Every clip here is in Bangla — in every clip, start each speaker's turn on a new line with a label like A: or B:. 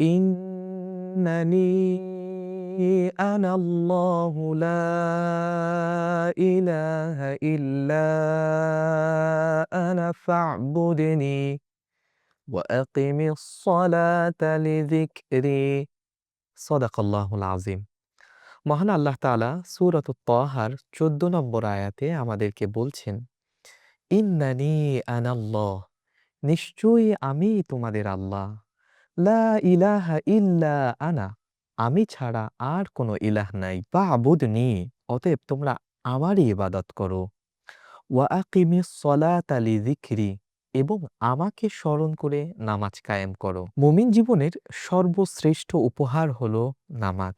A: إنني أنا الله لا إله إلا أنا فاعبدني وأقم الصلاة لذكري صدق الله العظيم মহান আল্লাহ তাআলা সূরাত তাহার ১৪ নম্বর আয়াতে আমাদেরকে বলছেন ইন্নানি আনাল্লাহ নিশ্চয়ই আমি তোমাদের আল্লাহ লা ইলাহা ইল্লা আনা। আমি ছাড়া আর কোনো ইলাহ নাই। বা আবুদনি অতএব তোমরা আমারই ইবাদত করো। ওয়া আকিমি সলাত আলি জিখরি এবং আমাকে স্মরণ করে নামাজ কায়েম করো। মুমিন জীবনের সর্বশ্রেষ্ঠ উপহার হলো নামাজ।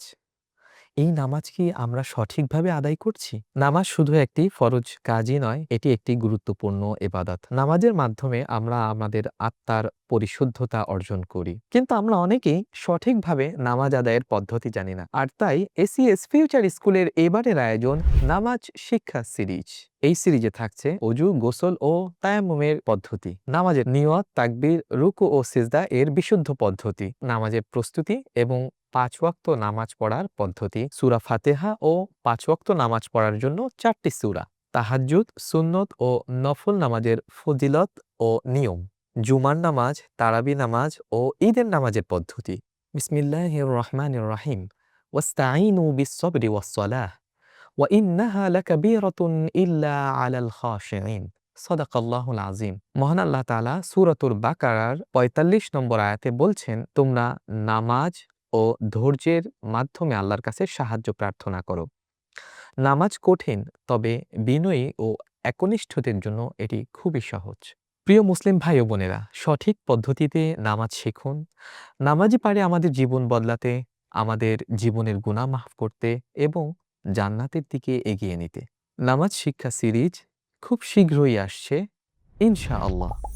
A: এই নামাজ কি আমরা সঠিকভাবে আদায় করছি? নামাজ শুধু একটি ফরজ কাজই নয়, এটি একটি গুরুত্বপূর্ণ এবাদত। নামাজের মাধ্যমে আমরা আমাদের আত্মার পরিশুদ্ধতা অর্জন করি। কিন্তু আমরা অনেকেই সঠিকভাবে নামাজ আদায়ের পদ্ধতি জানি না। আর তাই এসিএস ফিউচার স্কুলের এবারের আয়োজন নামাজ শিক্ষা সিরিজ। এই সিরিজে থাকছে অজু, গোসল ও তায়াম্মুমের পদ্ধতি। নামাজের নিয়ত, তাকবির, রুকু ও সিজদা এর বিশুদ্ধ পদ্ধতি। নামাজের প্রস্তুতি এবং পাঁচ ওয়াক্ত নামাজ পড়ার পদ্ধতি সুরা ফাতেহা ও পাঁচ ওয়াক্ত নামাজ পড়ার জন্য চারটি সুরা তাহাজ্জুদ সুন্নত ও নফল নামাজের ফজিলত ও নিয়ম জুমার নামাজ তারাবি নামাজ ও ঈদের নামাজের পদ্ধতি বিসমিল্লাহ রহমান রাহিম ওয়াস্তাইনু বিসবরি ওয়াসসালাহ وإنها لكبيرة إلا على الخاشعين সদাকাল্লাহুল আজিম মহান আল্লাহ তাআলা সূরাতুল বাকারার ৪৫ নম্বর আয়াতে বলছেন তোমরা নামাজ ও ধৈর্যের মাধ্যমে আল্লাহর কাছে সাহায্য প্রার্থনা করো। নামাজ কঠিন, তবে বিনয়ী ও একনিষ্ঠদের জন্য এটি খুবই সহজ। প্রিয় মুসলিম ভাই ও বোনেরা, সঠিক পদ্ধতিতে নামাজ শিখুন। নামাজই পারে আমাদের জীবন বদলাতে, আমাদের জীবনের গুনাহ মাফ করতে এবং জান্নাতের দিকে এগিয়ে নিতে। নামাজ শিক্ষা সিরিজ খুব শীঘ্রই আসছে, ইনশাআল্লাহ।